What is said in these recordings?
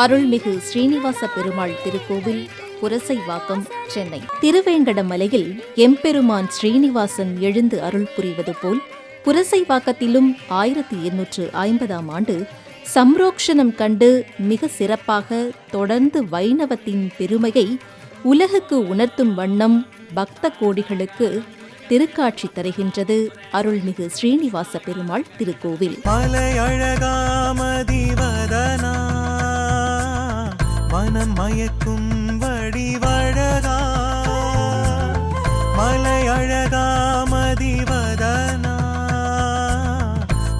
அருள்மிகு ஸ்ரீனிவாச பெருமாள் திருக்கோவில் புரசைவாக்கம் சென்னை. திருவேங்கடமலையில் எம்பெருமான் ஸ்ரீனிவாசன் எழுந்து அருள் புரிவது போல் புரசைவாக்கத்திலும் ஆயிரத்தி எண்ணூற்று ஐம்பதாம் ஆண்டு சம்ரோக்ஷணம் கண்டு மிக சிறப்பாக தொடர்ந்து வைணவத்தின் பெருமையை உலகுக்கு உணர்த்தும் வண்ணம் பக்த கோடிகளுக்கு திருக்காட்சி தருகின்றது அருள்மிகு ஸ்ரீனிவாச பெருமாள் திருக்கோவில். மனம் மயக்கும் வடிவழகா மலையழகாமதிவதனா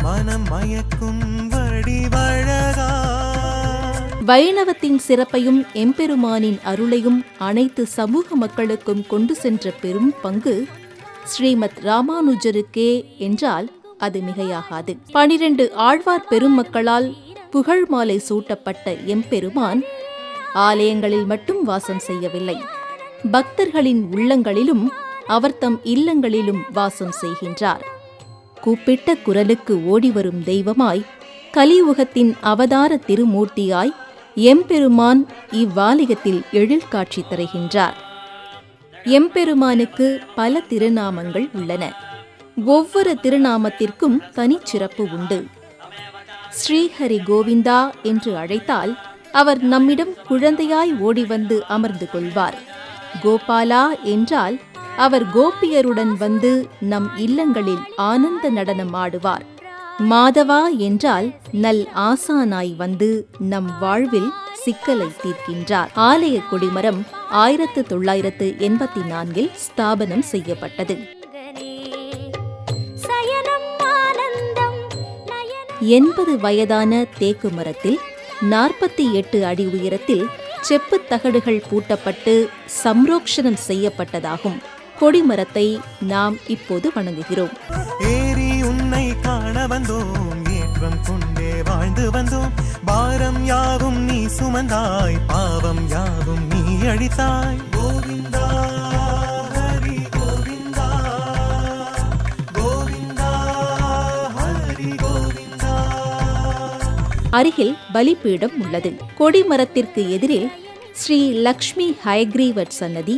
மனம் மயக்கும் வடிவழகா வைணவத்தின் சிறப்பையும் எம்பெருமானின் அருளையும் அனைத்து சமூக மக்களுக்கும் கொண்டு சென்ற பெரும் பங்கு ஸ்ரீமத் ராமானுஜருக்கே என்றால் அது மிகையாகாது. பனிரெண்டு ஆழ்வார் பெருமக்களால் புகழ் மாலை சூட்டப்பட்ட எம்பெருமான் ஆலயங்களில் மட்டும் வாசம் செய்யவில்லை. பக்தர்களின் உள்ளங்களிலும் அவர் தம் இல்லங்களிலும் வாசம் செய்கின்றார். கூப்பிட்ட குரலுக்கு ஓடிவரும் தெய்வமாய் கலியுகத்தின் அவதார திருமூர்த்தியாய் எம்பெருமான் இவ்வாலயத்தில் எழில் காட்சி தருகின்றார். எம்பெருமானுக்கு பல திருநாமங்கள் உள்ளன. ஒவ்வொரு திருநாமத்திற்கும் தனிச்சிறப்பு உண்டு. ஸ்ரீஹரி கோவிந்தா என்று அழைத்தால் அவர் நம்மிடம் குழந்தையாய் ஓடி வந்து அமர்ந்து கொள்வார். கோபாலா என்றால் அவர் கோபியருடன் வந்து நம் இல்லங்களில் ஆனந்த நடனம் ஆடுவார். மாதவா என்றால் நல் ஆசானாய் வந்து நம் வாழ்வில் சிக்கலை தீர்க்கின்றார். ஆலய கொடிமரம் ஆயிரத்து தொள்ளாயிரத்து எண்பத்தி நான்கில் ஸ்தாபனம் செய்யப்பட்டது. எண்பது வயதான தேக்கு மரத்தில் நாற்பத்தி எட்டு அடி உயரத்தில் செப்புத் தகடுகள் பூட்டப்பட்டு சம்ரோக்ஷணம் செய்யப்பட்டதாகும். கொடிமரத்தை நாம் இப்போது வணங்குகிறோம். ஏறி உன்னை காண வந்தோம் ஏற்றம் கொண்டே வாழ்ந்து வந்தோம். பாரம் யாவும் நீ சுமந்தாய் பாவம் யாவும் நீ அழித்தாய். கோவிந்தா. அருகில் பலிபீடம் உள்ளது. கொடிமரத்திற்கு எதிரில் ஸ்ரீ லக்ஷ்மி ஹயக்ரீவர் சன்னதி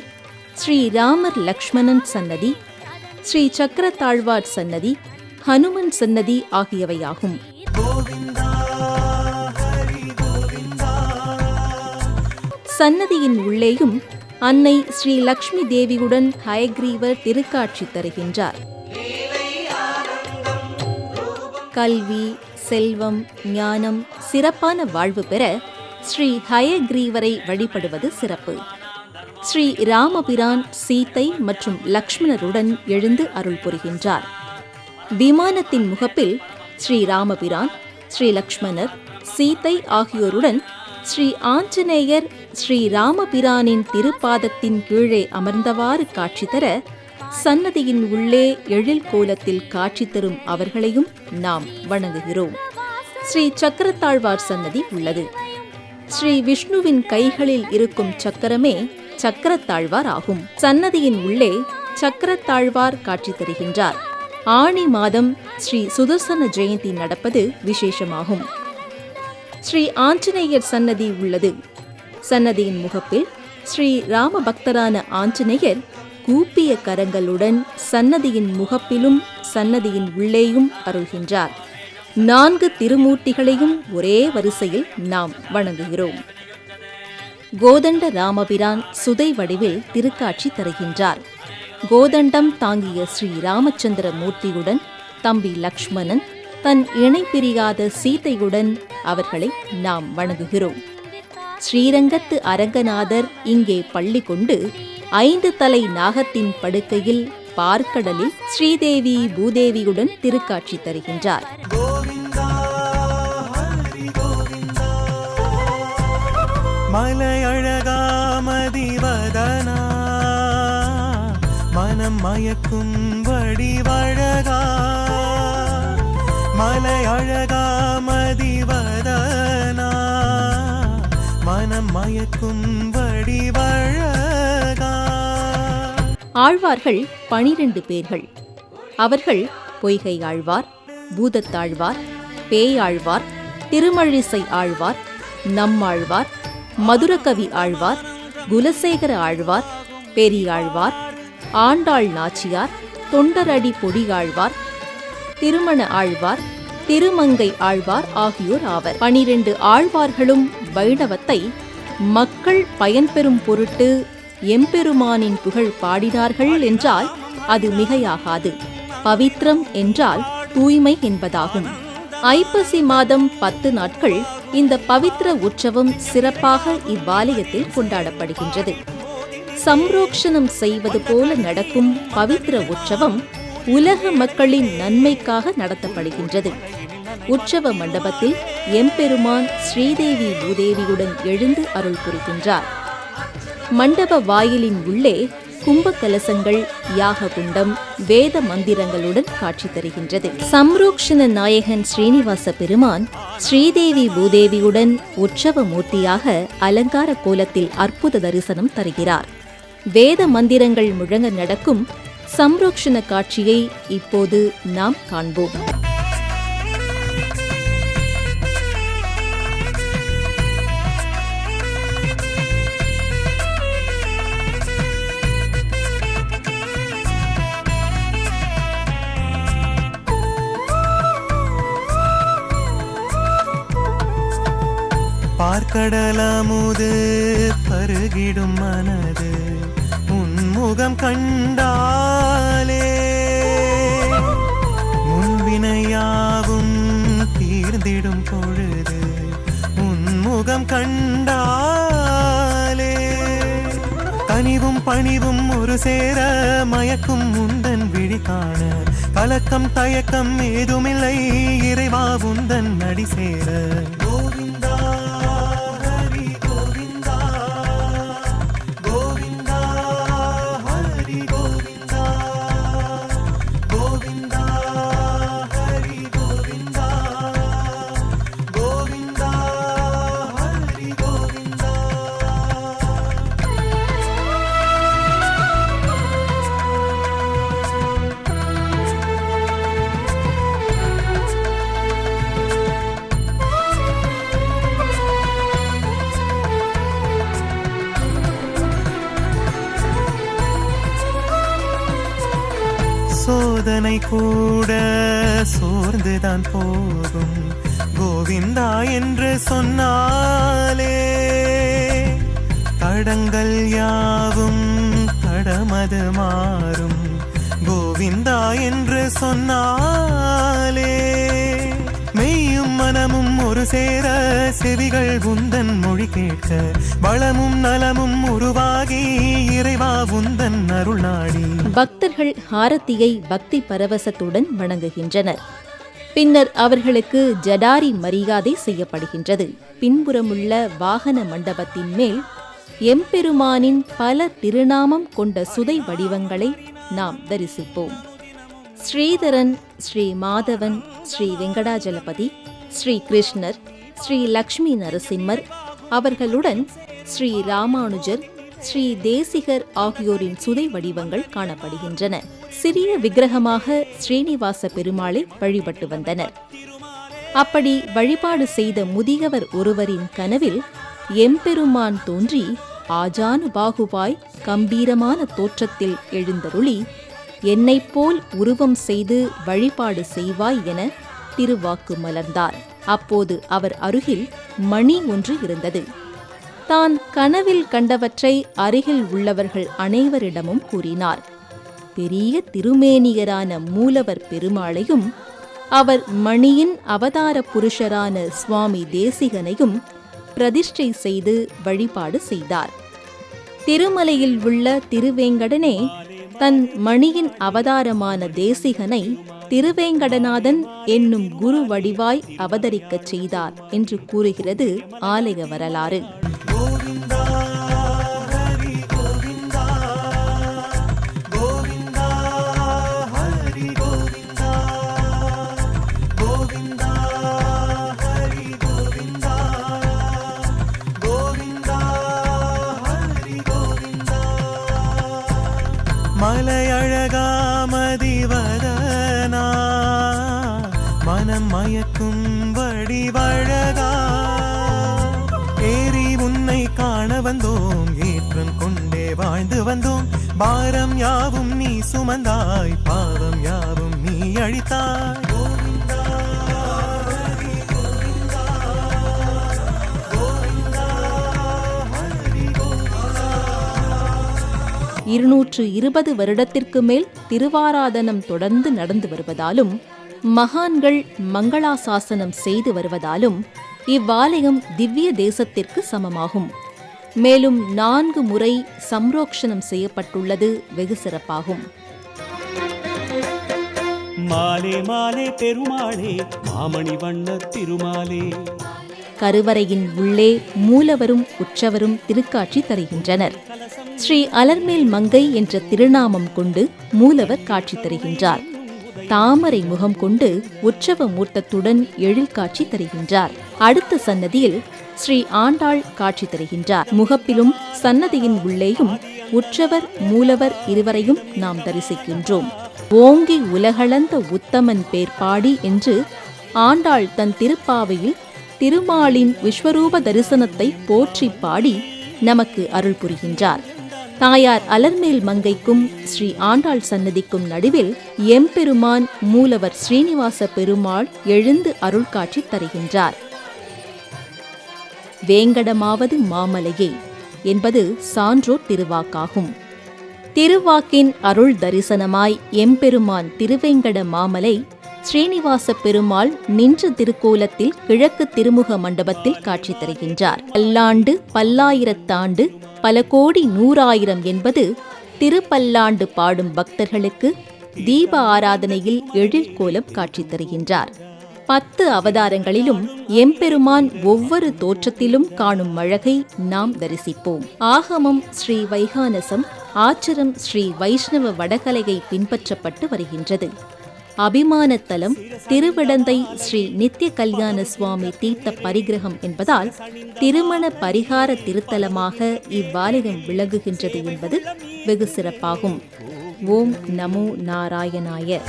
ஸ்ரீ ராமர் லக்ஷ்மணன் சன்னதி ஸ்ரீ சக்கரத்தாழ்வார் சன்னதி ஹனுமன் சன்னதி ஆகியவையாகும். சன்னதியின் உள்ளேயும் அன்னை ஸ்ரீ லக்ஷ்மி தேவியுடன் ஹயக்ரீவர் திருக்காட்சி தருகின்றார். கல்வி செல்வம் ஞானம் சிறப்பான வாழ்வு பெற ஸ்ரீ ஹயக்ரீவரை வழிபடுவது சிறப்பு. ஸ்ரீ ராமபிரான் சீத்தை மற்றும் லக்ஷ்மணருடன் எழுந்து அருள் புரிகின்றார். விமானத்தின் முகப்பில் ஸ்ரீ ராமபிரான் ஸ்ரீ லக்ஷ்மணர் சீத்தை ஆகியோருடன் ஸ்ரீ ஆஞ்சநேயர் ஸ்ரீ ராமபிரானின் திருப்பாதத்தின் கீழே அமர்ந்தவாறு காட்சி தர சன்னதியின் உள்ளே எழில் கோலத்தில் காட்சி தரும் அவர்களையும் நாம் வணங்குகிறோம். ஸ்ரீ சக்கரத்தாழ்வார் சன்னதி உள்ளது. ஸ்ரீ விஷ்ணுவின் கைகளில் இருக்கும் சக்கரமே சக்கரத்தாழ்வார் ஆகும். சன்னதியின் உள்ளே சக்கரத்தாழ்வார் காட்சி தருகின்றார். ஆணி மாதம் ஸ்ரீ சுதர்சன ஜெயந்தி நடப்பது விசேஷமாகும். ஸ்ரீ ஆஞ்சநேயர் சன்னதி உள்ளது. சன்னதியின் முகப்பில் ஸ்ரீ ராம பக்தரான ஆஞ்சநேயர் கூப்பிய கரங்களுடன் சன்னதியின் முகப்பிலும் சன்னதியின் உள்ளேயும் அருள்கின்றார். நான்கு திருமூர்த்திகளையும் ஒரே வரிசையில் நாம் வணங்குகிறோம். கோதண்ட ராமபிரான் சுதை வடிவில் திருக்காட்சி தருகின்றார். கோதண்டம் தாங்கிய ஸ்ரீ ராமச்சந்திர மூர்த்தியுடன் தம்பி லக்ஷ்மணன் தன் இணை பிரியாத சீதையுடன் அவர்களை நாம் வணங்குகிறோம். ஸ்ரீரங்கத்து அரங்கநாதர் இங்கே பள்ளி கொண்டு ஐந்து தலை நாகத்தின் படுக்கையில் பார்க்கடலில் ஸ்ரீதேவி பூதேவியுடன் திருக்காட்சி தருகின்றார். மலையழகாமதிவதனா மனம் மயக்கும் வடிவழகா மலையழகாமதிவதனா மனம் மயக்கும் வடிவழகா. ஆழ்வார்கள் பனிரெண்டு பேர்கள். அவர்கள் பொய்கை ஆழ்வார் பூதத்தாழ்வார் பேயாழ்வார் திருமழிசை ஆழ்வார் நம்மாழ்வார் மதுரகவி ஆழ்வார் குலசேகர ஆழ்வார் பெரியாழ்வார் ஆண்டாள் நாச்சியார் தொண்டரடி பொடியாழ்வார் திருமண ஆழ்வார் திருமங்கை ஆழ்வார் ஆகியோர் ஆவர். பனிரெண்டு ஆழ்வார்களும் வைணவத்தை மக்கள் பயன்பெறும் பொருட்டு எம்பெருமானின் புகழ் பாடினார்கள் என்றால் அது மிகையாகாது. பவித்ரம் என்றால் தூய்மை என்பதாகும். ஐப்பசி மாதம் பத்து நாட்கள் இந்த பவித்ர உற்சவம் சிறப்பாக இவ்வாலயத்தில் கொண்டாடப்படுகின்றது. சம்ரோக்ஷணம் செய்வது போல நடக்கும் பவித்ர உற்சவம் உலக மக்களின் நன்மைக்காக நடத்தப்படுகின்றது. உற்சவ மண்டபத்தில் எம்பெருமான் ஸ்ரீதேவி பூதேவியுடன் எழுந்து அருள் புரிகின்றார். மண்டப வாயிலின் உள்ளே கும்பகலசங்கள் யாக குண்டம் வேத மந்திரங்களுடன் காட்சி தருகின்றது. சம்ரோக்ஷண நாயகன் ஸ்ரீனிவாச பெருமான் ஸ்ரீதேவி பூதேவியுடன் உற்சவ மூர்த்தியாக அலங்கார கோலத்தில் அற்புத தரிசனம் தருகிறார். வேத மந்திரங்கள் முழங்க நடக்கும் சம்ரோக்ஷண காட்சியை இப்போது நாம் காண்போம். கடலாமுது பருகிடும் மனது உன்முகம் கண்டாலே முன்வினையாவும் தீர்ந்திடும் பொழுது உன்முகம் கண்டாலே கனிவும் பணிவும் ஒரு சேர மயக்கும் உந்தன் விழி காண கலக்கம் தயக்கம் ஏதுமில்லை இறைவா உந்தன் நடி சேர. கோவிந்தா கூட சோர்ந்துதான் போகும். கோவிந்தா என்று சொன்னாலே தடங்கள் யாவும் தடமது மாறும். கோவிந்தா என்று சொன்னாலே மெய்யும் மனமும் ஒன்று சேர செவிகள் உந்தன் மொழி கேட்க வளமும் நலமும் உருவாகி இறைவா உந்தன் அருள் நாடி. பக்தர்கள் ஆரத்தியை பக்தி பரவசத்துடன் வணங்குகின்றனர். பின்னர் அவர்களுக்கு ஜடாரி மரியாதை செய்யப்படுகின்றது. பின்புறமுள்ள வாகன மண்டபத்தின் மேல் எம்பெருமானின் பல திருநாமம் கொண்ட சுதை வடிவங்களை நாம் தரிசிப்போம். ஸ்ரீதரன் ஸ்ரீ மாதவன் ஸ்ரீ வெங்கடாஜலபதி ஸ்ரீ கிருஷ்ணர் ஸ்ரீ லக்ஷ்மி நரசிம்மர் அவர்களுடன் ஸ்ரீ ராமானுஜர் ஸ்ரீ தேசிகர் ஆகியோரின் சுதை வடிவங்கள் காணப்படுகின்றன. சிறிய விக்கிரகமாக ஸ்ரீனிவாச பெருமாளை வழிபட்டு வந்தனர். அப்படி வழிபாடு செய்த முதியவர் ஒருவரின் கனவில் எம்பெருமான் தோன்றி ஆஜானு பாகுவாய் கம்பீரமான தோற்றத்தில் எழுந்தருளி என்னைப் போல் உருவம் செய்து வழிபாடு செய்வாய் என திருவாக்கு மலர்ந்தார். அப்போது அவர் அருகில் மணி ஒன்று இருந்தது. தான் கனவில் கண்டவற்றை அருகில் உள்ளவர்கள் அனைவரிடமும் கூறினார். பெரிய திருமேனியரான மூலவர் பெருமாளையும் அவர் மணியின் அவதார புருஷரான சுவாமி தேசிகனையும் பிரதிஷ்டை செய்து வழிபாடு செய்தார். திருமலையில் உள்ள திருவேங்கடனே தன் மணியின் அவதாரமான தேசிகனை திருவேங்கடநாதன் என்னும் குரு வடிவாய் அவதரிக்கச் செய்தார் என்று கூறுகிறது ஆலய வரலாறு. வாழ்ந்து வந்தோம். பாரம் யாவும் நீ சுமந்தாய். பாவம் யாவும் நீ அழித்தாய். இருநூற்று இருபது வருடத்திற்கு மேல் திருவாராதனம் தொடர்ந்து நடந்து வருவதாலும் மகான்கள் மங்களாசாசனம் செய்து வருவதாலும் இவ்வாலயம் திவ்ய தேசத்திற்கு சமமாகும். மேலும் நான்கு முறை சம்ரோக்ஷணம் செய்யப்பட்டுள்ளது வெகு சிறப்பாகும். மாலே மாலே பெருமாளே மாமணி வண்ண திருமாலே. கருவறையின் உள்ளே மூலவரும் உற்சவரும் திருக்காட்சி தருகின்றனர். ஸ்ரீ அலர்மேல் மங்கை என்ற திருநாமம் கொண்டு மூலவர் காட்சி தருகின்றார். தாமரை முகம் கொண்டு உற்சவ மூர்த்தத்துடன் எழில் காட்சி தருகின்றார். அடுத்த சன்னதியில் ஸ்ரீ ஆண்டாள் காட்சி தருகின்றார். முகப்பிலும் சன்னதியின் உள்ளேயும் உற்சவர் மூலவர் இருவரையும் நாம் தரிசிக்கின்றோம். ஓங்கி உலகளந்த உத்தமன் பேர் பாடி என்று ஆண்டாள் தன் திருப்பாவையில் திருமாலின் விஸ்வரூப தரிசனத்தை போற்றி பாடி நமக்கு அருள் புரிகின்றார். தாயார் அலர்மேல் மங்கைக்கும் ஸ்ரீ ஆண்டாள் சன்னதிக்கும் நடுவில் எம்பெருமான் மூலவர் ஸ்ரீனிவாச பெருமாள் எழுந்து அருள் காட்சி தருகின்றார். வேங்கடமாவது மாமலையே என்பது சான்றோர் திருவாக்காகும். திருவாக்கின் அருள் தரிசனமாய் எம்பெருமான் திருவேங்கட மாமலை ஸ்ரீனிவாச பெருமாள் நின்ற திருக்கோலத்தில் கிழக்கு திருமுக மண்டபத்தில் காட்சி தருகின்றார். பல்லாண்டு பல்லாயிரத்தாண்டு பல கோடி நூறாயிரம் என்பது திருப்பல்லாண்டு பாடும் பக்தர்களுக்கு தீப ஆராதனையில் எழில் கோலம் காட்சி தருகின்றார். பத்து அவதாரங்களிலும் எம்பெருமான் ஒவ்வொரு தோற்றத்திலும் காணும் அழகை நாம் தரிசிப்போம். ஆகமம் ஸ்ரீ வைகானசம் ஆச்சரம் ஸ்ரீ வைஷ்ணவ வடகலையை பின்பற்றப்பட்டு வருகின்றது. அபிமானத்தலம் திருவிடந்தை ஸ்ரீ நித்திய கல்யாண சுவாமி தீர்த்த பரிகிரகம் என்பதால் திருமண பரிகார திருத்தலமாக இவ்வாலயம் விளங்குகின்றது என்பது வெகு சிறப்பாகும். ஓம் நமோ நாராயணாய.